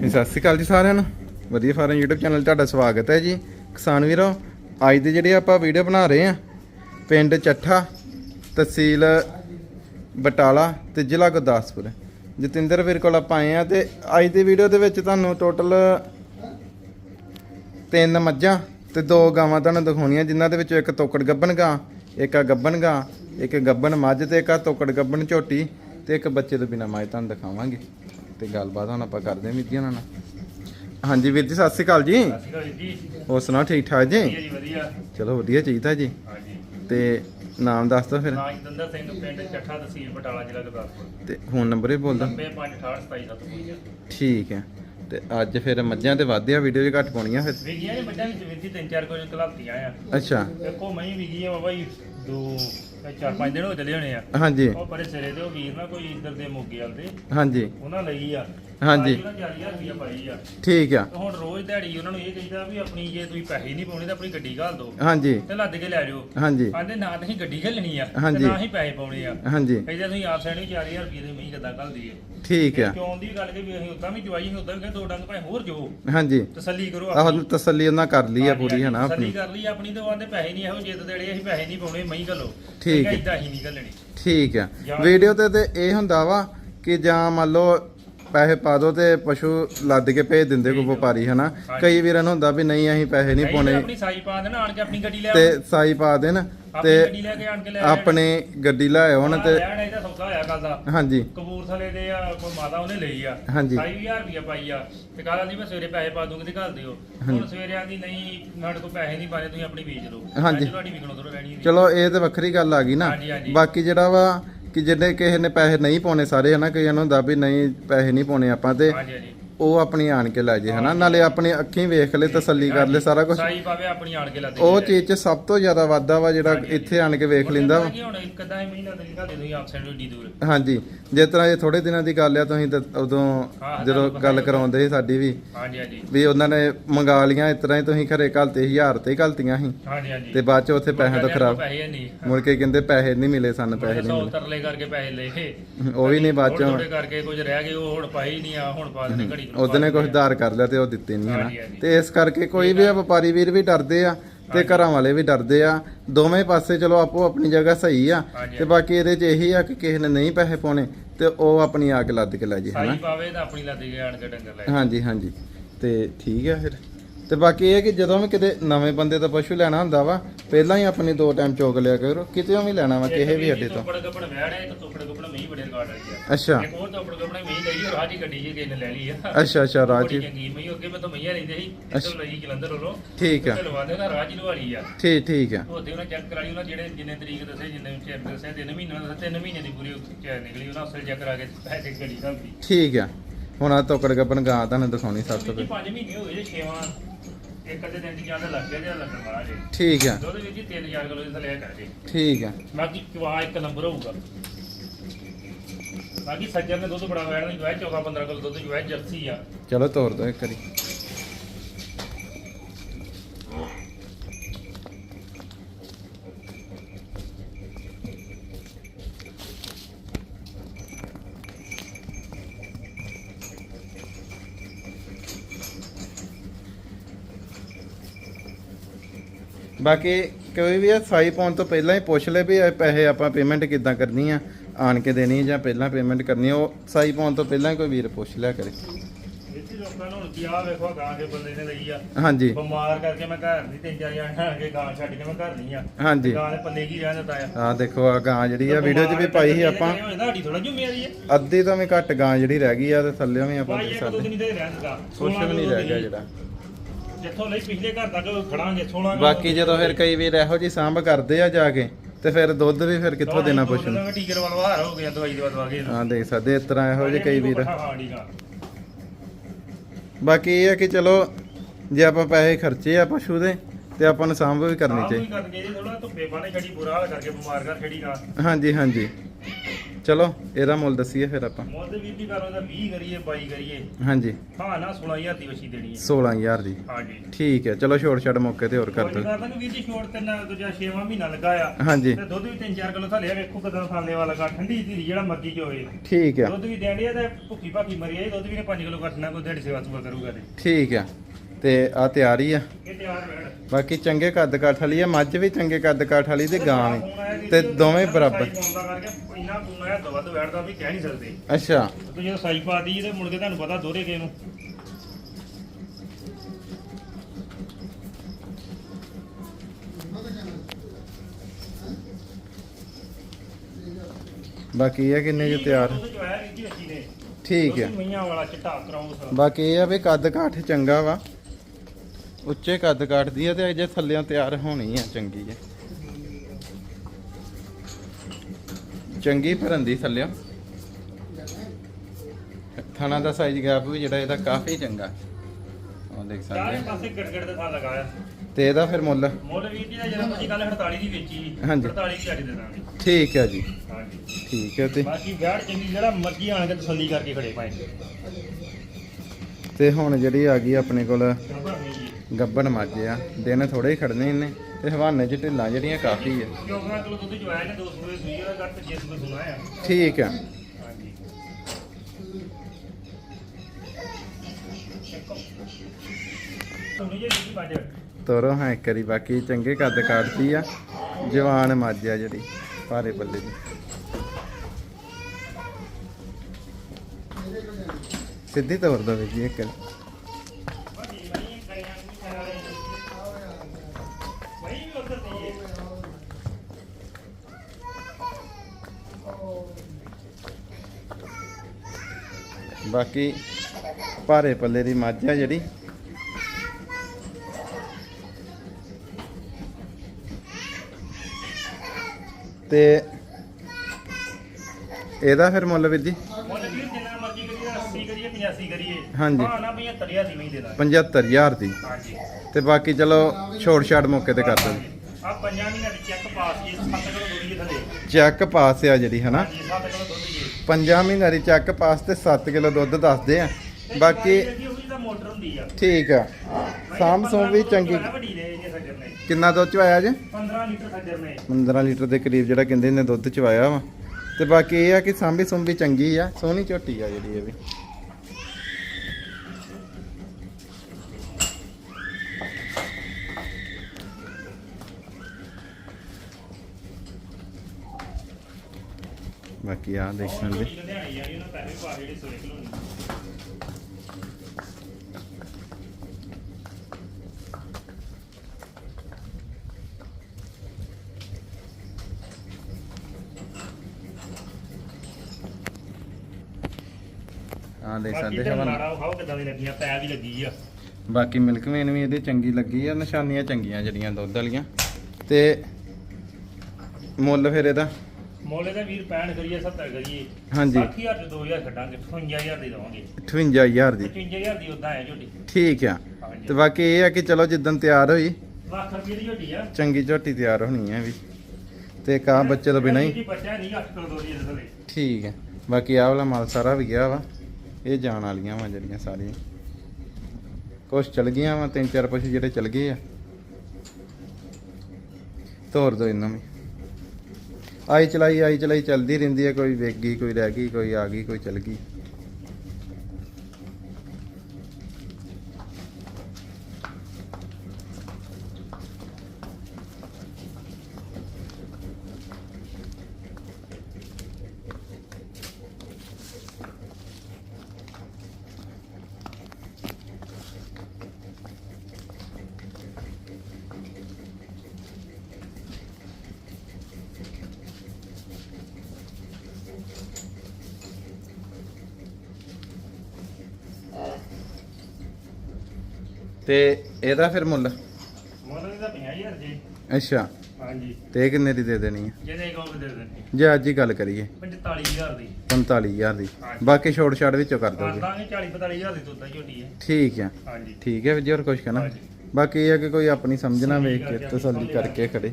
ਜੀ, ਸਤਿ ਸ਼੍ਰੀ ਅਕਾਲ ਜੀ ਸਾਰਿਆਂ ਨੂੰ। ਵਧੀਆ ਫਾਰਮ YouTube ਚੈਨਲ ਤੁਹਾਡਾ ਸਵਾਗਤ ਹੈ ਜੀ। ਕਿਸਾਨ ਵੀਰੋ ਅੱਜ ਦੀ ਜਿਹੜੀ ਆਪਾਂ ਵੀਡੀਓ ਬਣਾ ਰਹੇ ਆ ਪਿੰਡ ਚੱਠਾ ਤਹਿਸੀਲ ਬਟਾਲਾ ਤੇ ਜ਼ਿਲ੍ਹਾ ਗੁਰਦਾਸਪੁਰ। ਜਤਿੰਦਰ ਵੀਰ ਕੋਲ ਆਪਾਂ ਆਏ ਆ ਤੇ ਅੱਜ ਦੀ ਵੀਡੀਓ ਦੇ ਵਿੱਚ ਤੁਹਾਨੂੰ ਟੋਟਲ ਤਿੰਨ ਮੱਝਾਂ ਤੇ ਦੋ ਗਾਵਾਂ ਤੁਹਾਨੂੰ ਦਿਖਾਉਣੀਆਂ ਜਿਨ੍ਹਾਂ ਦੇ ਵਿੱਚੋਂ ਇੱਕ ਤੋਕੜ ਗੱਬਣ ਗਾਂ ਇੱਕ ਆ ਗੱਬਣ ਗਾਂ ਇੱਕ ਗੱਬਣ ਮੱਝ ਤੇ ਇੱਕ ਆ ਤੋਕੜ ਗੱਬਣ ਝੋਟੀ ਤੇ ਇੱਕ ਬੱਚੇ ਤੋਂ ਬਿਨਾ ਮੱਝ ਤੁਹਾਨੂੰ ਦਿਖਾਵਾਂਗੇ। ਤੇ ਗੱਲਬਾਤ ਹੁਣ ਆਪਾਂ ਕਰਦੇ ਵੀਰ ਜੀ ਉਹਨਾਂ ਨਾਲ। ਹਾਂਜੀ ਵੀਰ ਜੀ ਸਤਿ ਸ਼੍ਰੀ ਅਕਾਲ ਜੀ। ਜੀ ਹੋਰ ਸੁਣਾਓ ਠੀਕ ਠਾਕ ਜੀ? ਵਧੀਆ ਜੀ ਵਧੀਆ ਚਲੋ ਵਧੀਆ ਚਾਹੀਦਾ ਜੀ। ਤੇ ਨਾਮ ਦੱਸ ਦਿਓ ਫਿਰ। ਨਾਮ ਜਤਿੰਦਰ ਸਿੰਘ ਪਿੰਡ ਚੱਠਾ ਤਹਿਸੀਲ ਬਟਾਲਾ ਜ਼ਿਲ੍ਹਾ ਗੁਰਦਾਸਪੁਰ ਤੇ ਫੋਨ ਨੰਬਰ ਹੀ ਬੋਲ ਦਿਓ। 9568277755 ਠੀਕ ਹੈ। ਤੇ ਅੱਜ ਫਿਰ ਮੱਝਾਂ ਤੇ ਵਾਧੇ ਆ ਵੀਡੀਓ 'ਚ ਘੱਟ ਪਾਉਣੀਆਂ ਫਿਰ। ਵਿਗੀਆਂ ਨੇ ਵੱਡਾਂ ਵਿੱਚ ਵਿੱਧੀ ਤਿੰਨ ਚਾਰ ਕੁਝ ਕਲਾਪਤੀਆਂ ਆ। ਅੱਛਾ। ਦੇਖੋ ਮੈਂ ਵਿਗੀ ਆ ਬਾਬਾ ਜੀ। ਦੋ ਚਾਰ ਪੰਜ ਦਿਨ ਹੋ ਚੱਲੇ ਹੋਣੇ ਆ। ਹਾਂਜੀ। ਉਹ ਬੜੇ ਸਿਰੇ ਤੇ ਉਹ ਵੀਰ ਨਾ ਕੋਈ ਇੱਧਰ ਦੇ ਮੋਗੇ ਵਾਲ ਦੇ। ਹਾਂਜੀ। ਉਹਨਾਂ ਲਈ ਆ। ਹਾਂਜੀ। ਉਹਨਾਂ 40000 ਰੁਪਇਆ ਪਾਈ ਆ ਠੀਕ ਆ। ਤੇ ਹੁਣ ਰੋਜ਼ ਦਿਹਾੜੀ ਉਹਨਾਂ ਨੂੰ ਇਹ ਕਹੀਦਾ ਵੀ ਆਪਣੀ ਜੇ ਤੁਸੀਂ ਪੈਸੇ ਨਹੀਂ ਪਾਉਣੇ ਤਾਂ ਆਪਣੀ ਗੱਡੀ ਘਾਲ ਦਿਓ। ਹਾਂਜੀ। ਤੇ ਲੱਦ ਕੇ ਲੈ ਜਾਓ। ਹਾਂਜੀ। ਕਹਿੰਦੇ ਨਾ ਤੁਸੀਂ ਗੱਡੀ ਘੱਲਣੀ ਆ ਤੇ ਹਾਂਜੀ। ਨਾ ਹੀ ਪੈਸੇ ਪਾਉਣੇ ਆ। ਹਾਂਜੀ। ਕਹਿੰਦੇ ਤੁਸੀਂ ਆਪ ਸੈਣੀ 4000 ਰੁਪਏ ਦੀ ਮਹੀਂ ਕਿੱਦਾਂ ਘੱਲ ਦਈਏ। ਠੀਕ ਆ। ਕਿਉਂ ਦੀ ਗੱਲ ਕਿ ਵੀ ਅਸੀਂ ਉਦਾਂ ਵੀ ਜਵਾਈ ਉਦਾਂ ਵੀ ਕਹਿੰਦੇ ਦੋ ਡੰਗ ਭਾਵੇਂ ਹੋਰ ਜੋ ਹਾਂਜੀ। ਤਸੱਲੀ ਕਰੋ ਆਹ ਤਸੱਲੀ ਉਹਨਾਂ ਕਰ ਲਈ ਆ ਪੂਰੀ ਹੈ ਨਾ ਤਸੱਲੀ ਆਪਣੀ ਕਰ ਲਈ ਆਪਣੀ ਤੇ ਆਂਦੇ ਪੈਸੇ ਨਹੀਂ ਇਹੋ ਜਿੱਦ ਦੇੜੇ ਅਸੀਂ ਪੈਸੇ ਨਹੀਂ ਪਾਉਣੇ ਮਹੀਂ ਘੱਲੋ। ਠੀਕ ਹੈ। ਇਦਾਂ ਹੀ ਨਹੀਂ ਘੱਲਣੀ। ਠੀਕ ਆ। ਵੀਡੀਓ ਤੇ ਤੇ ਇਹ ਹੁੰਦਾ ਵਾ ਕਿ ਜਾਂ ਮੰਨ ਲਓ ਪੈਸੇ ਪਾ ਦੋ ਤੇ ਪਸ਼ੂ ਲੱਦ ਕੇ ਭੇਜ ਦਿੰਦੇ ਕੋਈ ਵਪਾਰੀ ਹਨਾ। ਕਈ ਵੀਰਾਂ ਨੂੰ ਹੁੰਦਾ ਵੀ ਨਹੀਂ ਅਸੀਂ ਪੈਸੇ ਨਹੀਂ ਪਾਉਣੇ। ਆਪਣੀ ਸਾਈ ਪਾ ਦੇਣਾ ਆਣ ਕੇ ਆਪਣੀ ਗੱਡੀ ਲੈ ਤੇ ਸਾਈ ਪਾ ਦੇਣ ਤੇ। ਆਪਣੀ ਗੱਡੀ ਲੈ ਆਉਣ ਤੇ ਲੈਣ ਇਹਦਾ ਸੌਦਾ ਹੋਇਆ ਕੱਲ ਦਾ। ਹਾਂਜੀ। ਕਪੂਰਥਲੇ ਦੇ ਆ ਕੋਈ ਮਾਤਾ ਉਹਨੇ ਲਈ ਆ। ਹਾਂਜੀ। 28000 ਰੁਪਇਆ ਪਾਈ ਆ। ਤੇ ਕਹਿੰਦਾ ਜੀ ਮੈਂ ਸਵੇਰੇ ਪੈਸੇ ਪਾ ਦੂੰਗੀ ਤੇ ਘੱਲ ਦਿਓ। ਹੁਣ ਸਵੇਰੇ ਆਂਦੀ ਨਹੀਂ ਸਾਡੇ ਕੋਲ ਪੈਸੇ ਨਹੀਂ ਪਾਣੇ ਤੁਸੀਂ ਆਪਣੀ ਵੇਚ ਲਓ ਹਾਂਜੀ। ਤੁਹਾਡੀ ਵਿਕਣੋਂ ਤੋਂ ਰਹਿਣੀ ਚਲੋ ਇਹ ਤੇ ਵੱਖਰੀ ਗੱਲ ਆ ਗਈ ਨਾ। ਬਾਕੀ ਜਿਹੜਾ ਵਾ ਕਿ ਜਿਹੜੇ ਕਿਸੇ ਨੇ ਪੈਸੇ ਨਹੀਂ ਪਾਉਣੇ ਸਾਰੇ ਹਨਾ, ਕਈਆਂ ਨੂੰ ਹੁੰਦਾ ਵੀ ਨਹੀਂ, ਪੈਸੇ ਨਹੀਂ ਪਾਉਣੇ ਆਪਾਂ ਤੇ। ਹਾਂਜੀ ਹਾਂਜੀ। ਉਹ ਆਪਣੀ ਆਣ ਕੇ ਲੈ ਜੇ ਹਨਾ? ਨਾਲੇ ਆਪਣੀ ਅੱਖੀਂ ਵੇਖ ਲੈ ਤਸੱਲੀ ਕਰ ਲੈ ਸਾਰਾ ਕੁਝ ਸਾਈ ਪਾਵੇ ਆਪਣੀ ਆਣ ਕੇ ਲੱਦੇ ਉਹ ਚੀਜ਼ 'ਚ ਸਭ ਤੋਂ ਜ਼ਿਆਦਾ ਵਾਧਾ ਵਾ ਜਿਹੜਾ। ਇੱਥੇ ਆਣ ਕੇ ਵੇਖ ਲੈਂਦਾ ਵਾ। ਹੁਣ ਇੱਕ ਅੱਧਾ ਹੀ ਮਹੀਨਾ ਤੇ ਨਿਕਲ ਦੇ ਤੁਸੀਂ ਆਪਸੈਂਟ ਏਡੀ ਦੂਰ। ਹਾਂਜੀ। ਜਿਸ ਤਰ੍ਹਾਂ ਇਹ ਥੋੜੇ ਦਿਨਾਂ ਦੀ ਗੱਲ ਆ ਤੁਸੀਂ ਤਾਂ ਉਦੋਂ ਹਾਂ, ਜਦੋਂ ਤੁਹਾਨੂੰ ਪਤਾ ਗੱਲ ਹੀ ਕਰਾਉਂਦੇ ਸੀ ਸਾਡੀ ਵੀ। ਹਾਂਜੀ ਹਾਂਜੀ। ਵੀ ਉਹਨਾਂ ਨੇ ਮੰਗਾ ਲੀਆਂ ਇਸ ਤਰ੍ਹਾਂ ਹੀ ਤੁਸੀਂ ਘਰੇ ਘਲਤੇ ਹਜ਼ਾਰ ਤੇ ਘਲਤੀਆਂ ਸੀ। ਹਾਂਜੀ ਹਾਂਜੀ। ਤੇ ਬਾਅਦ ਚ ਉੱਥੇ ਪੈਸਿਆਂ ਤੋਂ ਖਰਾਬ। ਪੈਸੇ ਨਹੀਂ। ਮੁੜ ਕੇ ਕਹਿੰਦੇ ਪੈਸੇ ਨਹੀਂ ਮਿਲੇ ਸਾਨੂੰ ਪੈਸੇ ਨਹੀਂ ਸੌ ਮਿਲੇ। ਤਰਲੇ ਕਰਕੇ ਪੈਸੇ ਲਏ। ਉਹ ਵੀ ਨਹੀਂ ਬਾਅਦ ਚੋਂ ਥੋੜੇ ਕਰਕੇ ਕੁਝ ਰਹਿ ਗਏ ਉਹ ਹੁਣ ਪਾਈ ਨਹੀਂ ਆ ਹੁਣ ਪਾ ਦੇਣੇ ਘੜੀ ਨੂੰ ਉਹਦੇ ਨੇ ਪਾ ਕੁਝ ਧਾਰ ਕਰ ਲਿਆ ਤੇ ਉਹ ਦਿੱਤੇ ਨਹੀਂ ਹਨਾ। ਤੇ ਇਸ ਕਰਕੇ ਕੋਈ ਵੀ ਵਪਾਰੀ ਵੀਰ ਵੀ ਡਰਦੇ ਆ ਤੇ ਘਰਾਂ ਵਾਲੇ ਵੀ ਡਰਦੇ ਆ। ਦੋਵੇਂ ਪਾਸੇ ਚਲੋ ਆਪੋ ਆਪਣੀ ਜਗ੍ਹਾ ਸਹੀ ਆ ਤੇ ਬਾਕੀ ਇਹਦੇ 'ਚ ਇਹੀ ਆ ਕਿ ਕਿਸੇ ਨੇ ਨਹੀਂ ਪੈਸੇ ਪਾਉਣੇ ਤੇ ਉਹ ਆਪਣੀ ਆਗ ਲੱਦ ਕੇ ਲੈ ਜੇ ਹਨਾ। ਪਾਵੇ ਤਾਂ ਆਪਣੀ ਲੱਦੇ ਕੇ ਆਣ ਕੇ ਡੰਗਰ ਲੈ ਹਾਂਜੀ ਹਾਂਜੀ। ਤੇ ਠੀਕ ਆ ਫਿਰ। ਤੇ ਬਾਕੀ ਇਹ ਕਿ ਜਦੋਂ ਵੀ ਕਿਤੇ ਨਵੇਂ ਬੰਦੇ ਤੋਂ ਪਸ਼ੂ ਲੈਣਾ ਹੁੰਦਾ ਵਾ ਪਹਿਲਾਂ ਹੀ ਆਪਣੀ ਦੋ ਟਾਈਮ ਚੋਕ ਲਿਆ ਕਰੋ। ਕਿਤੇ ਵੀ ਲੈਣਾ ਵਾ ਕਿਸੇ ਵੀ ਅੱਡੇ ਤੋਂ। ਟੋਪੜ ਗੱਪੜ ਵੈੜ ਹੈ ਇੱਕ ਟੋਪੜ ਆਈ ਆ ਅੱਛਾ। ਇੱਕ ਹੋਰ ਟੋਪੜ ਗੱਪੜ ਮਹੀਂ ਲਈ ਉਹ ਰਾਜੀ ਗੱਡੀ ਜੀ ਕਿਸੇ ਨੇ ਲੈ ਲਈ ਆ। ਅੱਛਾ ਅੱਛਾ ਰਾਜ ਬੜੀ ਚੰਗੀ ਮਹੀਂ ਅੱਗੇ ਮੈਂ ਤਾਂ ਮਈਆਂ ਰਹਿੰਦੇ ਸੀ ਇੱਥੋਂ ਲਈ ਜਲੰਧਰ ਵੱਲੋਂ ਠੀਕ ਆ। ਲਵਾਦੇ ਨਾ ਰਾਜੀ ਲਵਾਲੀ ਆ। ਠੀਕ ਠੀਕ ਆ। ਉਹਦੇ ਉਹਨਾਂ ਚੈੱਕ ਕਰਾਈ ਉਹਨਾਂ ਜਿਹੜੇ ਜਿੰਨੇ ਤਰੀਕ ਦੱਸੇ ਜਿੰਨੇ ਚੈੱਕ ਦੱਸੇ ਤਿੰਨ ਮਹੀਨੇ ਦਾ ਤਿੰਨ ਮਹੀਨੇ ਦੀ ਪੂਰੀ ਚੈੱਕ ਨਿਕਲੀ ਉਹਨਾਂ ਅਸਲ ਚੈੱਕ ਕਰਾ ਕੇ ਪੈਸੇ ਗੱਡੀ ਕਰਦੀ ਠੀਕ ਆ। ਹੁਣ ਆ ਤੋਕੜ ਗੱਬਨ ਗਾਂ ਤੁਹਾਨੂੰ ਦਿਖਾਉਣੀ ਸਭ ਤੋਂ ਪਹਿਲਾਂ 5 ਮਹੀਨੇ ਹੋ ਗਏ ਜੇ 6ਵਾਂ ਇੱਕ ਅੱਧੇ ਦਿਨ ਦੀ ਜਾਂ ਤਾਂ ਲੱਗ ਗਿਆ ਜਾਂ ਲੱਗਣ ਵਾਲਾ ਜੇ ਠੀਕ ਆ। ਦੁੱਧ ਵਿੱਚ ਜੀ 3000 ਕਿਲੋ ਦੇ ਥੱਲੇ ਕਰ ਜੇ ਠੀਕ ਆ। ਬਾਕੀ ਕਿਵਾ ਇੱਕ ਨੰਬਰ ਹੋਊਗਾ। ਬਾਕੀ ਸੱਜਰ ਨੇ ਦੁੱਧ ਬੜਾ ਵੈਣ ਦੀ ਵੈ 14 15 ਕਿਲੋ ਦੁੱਧ ਜੋ ਹੈ ਜਰਸੀ ਆ। ਚਲੋ ਤੋਰ ਦੋ ਇੱਕ ਵਾਰੀ। ਬਾਕੀ ਕੋਈ ਵੀ ਆ ਸਾਈ ਪਾਉਣ ਤੋਂ ਪਹਿਲਾਂ ਹੀ ਪੁੱਛ ਲੈ ਵੀ ਇਹ ਪੈਸੇ ਆਪਾਂ ਪੇਮੈਂਟ ਕਿੱਦਾਂ ਕਰਨੀ ਆ। ਆਣ ਕੇ ਦੇਣੀ ਜਾਂ ਪਹਿਲਾਂ ਪੇਮੈਂਟ ਕਰਨੀ ਉਹ ਸਾਈ ਪਾਉਣ ਤੋਂ ਪਹਿਲਾਂ ਹੀ ਕੋਈ ਵੀਰ ਪੁੱਛ ਲਿਆ ਕਰੇ। ਇੱਥੇ ਲੋਕਾਂ ਨੂੰ ਆ ਵੇਖੋ ਗਾਂ ਦੇ ਬੰਦੇ ਨੇ ਲਈ ਆ। ਹਾਂਜੀ। ਬਿਮਾਰ ਕਰਕੇ ਮੈਂ ਘਰ ਨਹੀਂ ਤਿੰਨ ਚਾਰ ਜਣੇ ਆ ਕੇ ਗਾਂ ਛੱਡ ਕੇ ਮੈਂ ਘਰ ਨਹੀਂ ਆ। ਹਾਂਜੀ। ਗਾਂ ਦੇ ਪੱਲੇ ਕੀ ਰਹਿ ਦਿੱਤਾ ਆ? ਆ ਦੇਖੋ ਆ ਗਾਂ ਜਿਹੜੀ ਆ ਵੀਡੀਓ 'ਚ ਵੀ ਪਾਈ ਸੀ ਆਪਾਂ। ਥੋੜਾ ਜ਼ਿੰਮੇਵਾਰੀ ਅੱਧੀ ਤੋਂ ਵੀ ਘੱਟ ਗਾਂ ਜਿਹੜੀ ਰਹਿ ਗਈ ਆ ਤੇ ਥੱਲੇ ਵੀ ਆਪਾਂ ਦੋ ਸਕਦੇ ਕੁਛ ਵੀ ਨਹੀਂ ਰਹਿ ਗਿਆ ਜਿਹੜਾ। ਜਿੱਥੋਂ ਲਈ ਪਿਛਲੇ ਘਰ ਤੱਕ ਖੜਾਂਗੇ 16 ਬਾਕੀ ਜਦੋਂ ਫਿਰ ਕਈ ਵੀਰ ਇਹੋ ਜੀ ਸਾਂਭ ਕਰਦੇ ਆ ਜਾ ਕੇ ਤੇ ਫਿਰ ਦੁੱਧ ਵੀ ਫਿਰ ਕਿੱਥੋਂ ਦੇਣਾ ਪੁੱਛਣ ਨੂੰ ਟੀਕੇ ਲਵਾਉਣ ਵਾਰ ਹੋ ਗਿਆ ਦਵਾਈ ਦਵਾ ਦਵਾ ਕੇ। ਹਾਂ ਦੇਖ ਸਕਦੇ ਇਸ ਤਰ੍ਹਾਂ ਇਹੋ ਜਿਹੇ ਕਈ ਵੀਰ। ਹਾਂ ਬਾਕੀ ਇਹ ਆ ਕਿ ਚਲੋ ਜੇ ਆਪਾਂ ਪੈਸੇ ਖਰਚੇ ਆ ਪਸ਼ੂ ਦੇ ਤੇ ਆਪਾਂ ਨੂੰ ਸਾਂਭ ਵੀ ਕਰਨੀ ਚਾਹੀਦੀ ਹਾਂਜੀ ਹਾਂਜੀ। ਚਲੋ ਇਹਦਾ ਮੁੱਲ ਦੱਸੀਏ ਫਿਰ ਆਪਾਂ। ਮੁੱਲ ਵੀਰ ਜੀ ਕਰੋ ਦਾ 20 ਕਰੀਏ 22 ਕਰੀਏ। ਹਾਂਜੀ। ਹਾਂ ਨਾ 16000 ਦੀ ਵਛੀ ਦੇਣੀ ਹੈ। 16000 ਦੀ। ਹਾਂਜੀ। ਠੀਕ ਹੈ ਚਲੋ ਛੋਟ ਛੱਡ ਮੌਕੇ ਤੇ ਹੋਰ ਕਰ ਦਿਓ। ਨਹੀਂ ਵੀਰ ਜੀ ਛੋੜ ਤੇ ਨਾ ਦੂਜਾ 6ਵਾਂ ਮਹੀਨਾ ਲੱਗਾ ਆ। ਹਾਂਜੀ। ਤੇ ਦੁੱਧ ਵੀ 3-4 ਕਿਲੋ ਥੱਲੇ ਆ ਵੇਖੋ ਕਦੋਂ ਖਾਣੇ ਵਾਲਾ ਗਾ ਠੰਡੀ ਧੀਰੀ ਜਿਹੜਾ ਮਰਜ਼ੀ ਚ ਹੋਵੇ ਠੀਕ ਆ। ਦੁੱਧ ਵੀ ਦੇਣੀ ਆ ਤੇ ਭੁੱਖੀ ਭਾਖੀ ਮਰੀ ਆ ਦੁੱਧ ਵੀ ਨੇ 5 ਕਿਲੋ ਕੱਟਣਾ ਕੋਈ ਢੇਡੀ ਸੇਵਾ ਸੁਭਾ ਕਰੂਗਾ ਤੇ। ਠੀਕ ਆ। ਤੇ ਆ ਤਿਆਰ ਹੀ ਆ। ਇਹ ਤਿਆਰ ਬਾਕੀ ਚੰਗੇ ਕੱਦ ਕਾਠ ਵਾਲੀ ਆ ਮੱਝ ਵੀ ਚੰਗੇ ਕੱਦ ਕਾਠ ਵਾਲੀ ਤੇ ਗਾਂ ਵੀ। ਤੇ ਦੋਵੇਂ ਬਰਾਬਰ। ਪਾਉਂਦਾ ਕਰਕੇ ਇੰਨਾ ਆਇਆ ਦਵਾ ਤੋਂ ਬੈਠਦਾ ਵੀ ਕਹਿ ਨਹੀਂ ਸਕਦੇ। ਅੱਛਾ। ਤੂੰ ਜਦੋਂ ਸਾਈ ਪਾਤੀ ਤੇ ਮੁੜ ਕੇ ਤੁਹਾਨੂੰ ਪਤਾ ਦੋਰੇ ਕੇ ਨੂੰ। ਬਾਕੀ ਇਹ ਆ ਕਿੰਨੇ ਚ ਤਿਆਰ ਨੇ ਠੀਕ ਆ। ਦੁੱਧ ਮਈਆਂ ਵਾਲਾ ਚਿੱਟਾ ਕਰਾਉਸ ਬਾਕੀ ਇਹ ਆ ਵੀ ਕੱਦ ਕਾਠ ਚੰਗਾ ਵਾ। ਉੱਚੇ ਕੱਦ ਕਾਠ ਦੀ ਆ ਤੇ ਅਜੇ ਥੱਲਿਆਂ ਤਿਆਰ ਹੋਣੀ ਆ ਚੰਗੀ ਆ। ਚੰਗੀ ਭਰਨ ਦੀ ਥੱਲਿਆਂ ਥਾਣਾ ਦਾ ਸਾਈਜ਼ ਗੈਪ ਵੀ ਜਿਹੜਾ ਇਹਦਾ ਕਾਫੀ ਚੰਗਾ। ਉਹ ਦੇਖ ਸਕਦੇ ਆ। ਪਾਸੇ ਗੜਗੜ ਦੇ ਥਾਂ ਲਗਾਇਆ। ਤੇ ਇਹਦਾ ਫਿਰ ਮੁੱਲ? ਮੁੱਲ ਵੀਰ ਜੀ ਦਾ ਜਦੋਂ ਅਸੀਂ ਕੱਲ 48 ਦੀ ਵੇਚੀ ਹਾਂਜੀ। 48 ਦੀ ਅੱਜ ਦੇ ਦਾਂਗੇ। ਠੀਕ ਹੈ ਜੀ। ਹਾਂਜੀ। ਠੀਕ ਹੈ ਤੇ ਬਾਕੀ ਵਿਆਹ ਚੰਗੀ ਜਿਹੜਾ ਮਰਜ਼ੀ ਆਣ ਕੇ ਤਸੱਲੀ ਕਰਕੇ ਖੜੇ ਪਾਏ ਤੇ ਹੁਣ ਜਿਹੜੀ ਆ ਗਈ ਆਪਣੇ ਕੋਲ ਗੱਬਣ ਮੱਝ ਆ। ਦਿਨ ਥੋੜੇ ਹੀ ਖੜਨੇ ਇਹਨੇ। ਤੇ ਹਵਾਨੇ ਚ ਢਿੱਲਾਂ ਜਿਹੜੀਆਂ ਕਾਫੀ ਆ। ਕਿਉਂਕਿ ਮੈਂ ਕਿਲੋ ਦੁੱਧ ਚਵਾਇਆ ਨੇ 200 ਰੁਪਏ ਸੂਈ ਦਾ ਘੱਟ ਜਿਸ ਨੂੰ ਸੁਣਾ ਆ। ਠੀਕ ਆ। ਹਾਂਜੀ ਸੁਣੀ ਜੇ ਜੀ ਬਾਜ ਤੋਰੋ ਹਾਂ ਇੱਕ ਵਾਰੀ ਬਾਕੀ ਚੰਗੇ ਕੱਦ ਕਾਟਦੀ ਆ। ਜਵਾਨ ਮੱਝ ਆ ਜਿਹੜੀ ਭਾਰੇ ਪੱਲੇ ਦੀ। ਸਿੱਧੀ ਤੋਰ ਦੋ ਜੀ ਇੱਕ ਵਾਰੀ ਵਹੀ ਵੀ ਉਧਰ ਨਹੀਂ ਹੈ ਬਾਕੀ ਭਾਰੇ ਪੱਲੇ ਦੀ ਮੱਝ ਆ ਜਿਹੜੀ। ਤੇ ਇਹਦਾ ਫਿਰ ਮੁੱਲ ਵੀਰ ਜੀ? ਮੁੱਲ ਵੀਰ ਜਿੰਨਾ ਮਰਜ਼ੀ ਕਰੀਏ 80 ਕਰੀਏ 85 ਕਰੀਏ। ਹਾਂਜੀ। ਹਾਂ ਨਾ 75 ਹਜ਼ਾਰ ਦੀ ਨਹੀਂ ਦੇਣਾ 75000 ਦੀ। ਹਾਂਜੀ। ਤੇ ਬਾਕੀ ਚਲੋ ਛੋੜ ਛਾੜ ਮੌਕੇ ਤੇ ਕਰ ਦੋ ਆ ਪੰਜਾਂ ਮਹੀਨਿਆਂ ਦੀ ਚੈੱਕ ਪਾਸ ਜੀ 7 ਕਿਲੋ ਦੁੱਧ ਥੱਲੇ। ਚੈੱਕ ਪਾਸ ਆ ਜਿਹੜੀ ਹਨਾ? ਹਾਂਜੀ 7 ਕਿਲੋ ਦੁੱਧ ਜੀ ਪੰਜਾਂ ਮਹੀਨਿਆਂ ਦੀ ਚੈੱਕ ਪਾਸ ਤੇ 7 ਕਿਲੋ ਦੁੱਧ ਦੱਸਦੇ ਆ। ਬਾਕੀ ਮੋਟਰ ਹੁੰਦੀ ਆ। ਠੀਕ ਆ। ਸਾਂਭ ਸੂੰਭ ਵੀ ਚੰਗੀ। ਵੱਡੀ ਨੇ ਇਹ ਸੱਜਰ ਨੇ ਕਿੰਨਾ ਦੁੱਧ ਚਵਾਇਆ ਜੇ? 15 ਲੀਟਰ ਸੱਜਰ ਨੇ। 15 ਲੀਟਰ ਦੇ ਕਰੀਬ ਜਿਹੜਾ ਕਹਿੰਦੇ ਨੇ ਦੁੱਧ ਚਵਾਇਆ ਵਾ। ਤੇ ਬਾਕੀ ਇਹ ਆ ਕਿ ਸਾਂਭੀ ਸੁੰਭੀ ਚੰਗੀ ਆ ਸੋਹਣੀ ਝੋਟੀ ਆ ਜਿਹੜੀ ਇਹ ਵੀ। ਬਾਕੀ ਆ ਦੇਖ ਸਕਦੇ ਆ ਉਹਨਾਂ ਪੈਸੇ ਪਾ ਜਿਹੜੇ 100 ਕਿਲੋ ਨੇ। ਆ ਦੇਖ ਸਕਦੇ ਮਾੜਾ ਖਾਓ ਕਿਦਾਂ ਦੀ ਲੱਗੀਆਂ ਪੈ ਵੀ ਲੱਗੀ ਆ। ਬਾਕੀ ਮਿਲਕ ਵੇਨ ਵੀ ਇਹਦੀ ਚੰਗੀ ਲੱਗੀ ਆ ਨਿਸ਼ਾਨੀਆਂ ਚੰਗੀਆਂ ਜਿਹੜੀਆਂ ਦੁੱਧ ਵਾਲੀਆਂ। ਤੇ ਮੁੱਲ ਫਿਰ ਇਹਦਾ ਮੋਲੇ ਦਾ ਵੀਰ 65 ਕਰੀਏ 70 ਕਰੀਏ। ਹਾਂਜੀ। 60000 ਚ 2000 ਛੱਡਾਂਗੇ 55000 ਦੇ ਦਵਾਂਗੇ। 58000 ਦੀ। 55000 ਦੀ ਉਦਾਂ ਹੈ ਝੋਟੀ। ਠੀਕ ਆ। ਤੇ ਬਾਕੀ ਇਹ ਆ ਕਿ ਚਲੋ ਜਿੱਦਣ ਤਿਆਰ ਹੋਈ ਲੱਖ ਰੁਪਏ ਦੀ ਝੋਟੀ ਆ। ਚੰਗੀ ਝੋਟੀ ਤਿਆਰ ਹੋਣੀ ਹੈ ਵੀ। ਤੇ ਕਾ ਬੱਚੇ ਤੋਂ ਬਿਨਾਂ ਹੀ। ਬੱਚਾ ਨਹੀਂ 8 ਕਿਲੋ ਦੋ ਦੀ ਇਹਦੇ ਥੱਲੇ। ਠੀਕ ਹੈ ਬਾਕੀ ਆਹ ਵਾਲਾ ਮਾਲ ਸਾਰਾ ਵੀ ਗਿਆ ਵਾ। ਇਹ ਜਾਣ ਵਾਲੀਆਂ ਵਾ ਜਿਹੜੀਆਂ ਸਾਰੀਆਂ। ਕੁਛ ਚਲ ਗਈਆਂ ਵਾ ਤਿੰਨ ਚਾਰ ਪਸ਼ੂ ਜਿਹੜੇ ਚਲ ਗਏ ਆ। ਤੋਰ ਦੋ ਇਹਨਾਂ ਵੀ। ਆਈ ਚਲਾਈ ਆਈ ਚਲਾਈ, ਚੱਲਦੀ ਰਹਿੰਦੀ ਹੈ, ਕੋਈ ਵੇਗੀ ਕੋਈ ਰਹਿ ਗਈ, ਕੋਈ ਆ ਗਈ, ਕੋਈ ਚਲ ਗਈ। ਤੇ ਇਹਦਾ ਫਿਰ ਮੁੱਲ? ਮੋਲੇ ਦਾ 50000 ਜੀ। ਅੱਛਾ। ਹਾਂਜੀ। ਤੇ ਕਿੰਨੇ ਦੀ ਦੇ ਦੇਣੀ ਹੈ ਜਿਹਨੇ ਕਹੋਗੇ ਦੇ ਦੇਣੀ। ਜੇ ਅੱਜ ਹੀ ਗੱਲ ਕਰੀਏ। 45000 ਦੀ। 45000 ਦੀ। ਬਾਕੀ ਛੋੜ ਛਾੜ ਵਿੱਚੋਂ ਕਰ ਦੋਗੇ। ਕਰਦਾਂਗੇ 40 45000 ਦੀ ਦੁੱਧ ਝੋਟੀ ਹੈ ਠੀਕ ਹੈ ਹਾਂਜੀ। ਠੀਕ ਹੈ ਵੀਰ ਜੀ ਹੋਰ ਕੁਝ ਕਹਿਣਾ। ਬਾਕੀ ਇਹ ਹੈ ਕਿ ਕੋਈ ਆਪਣੀ ਸਮਝਣਾ ਵੇਖ ਕੇ ਤਸੱਲੀ ਕਰਕੇ ਖੜੇ।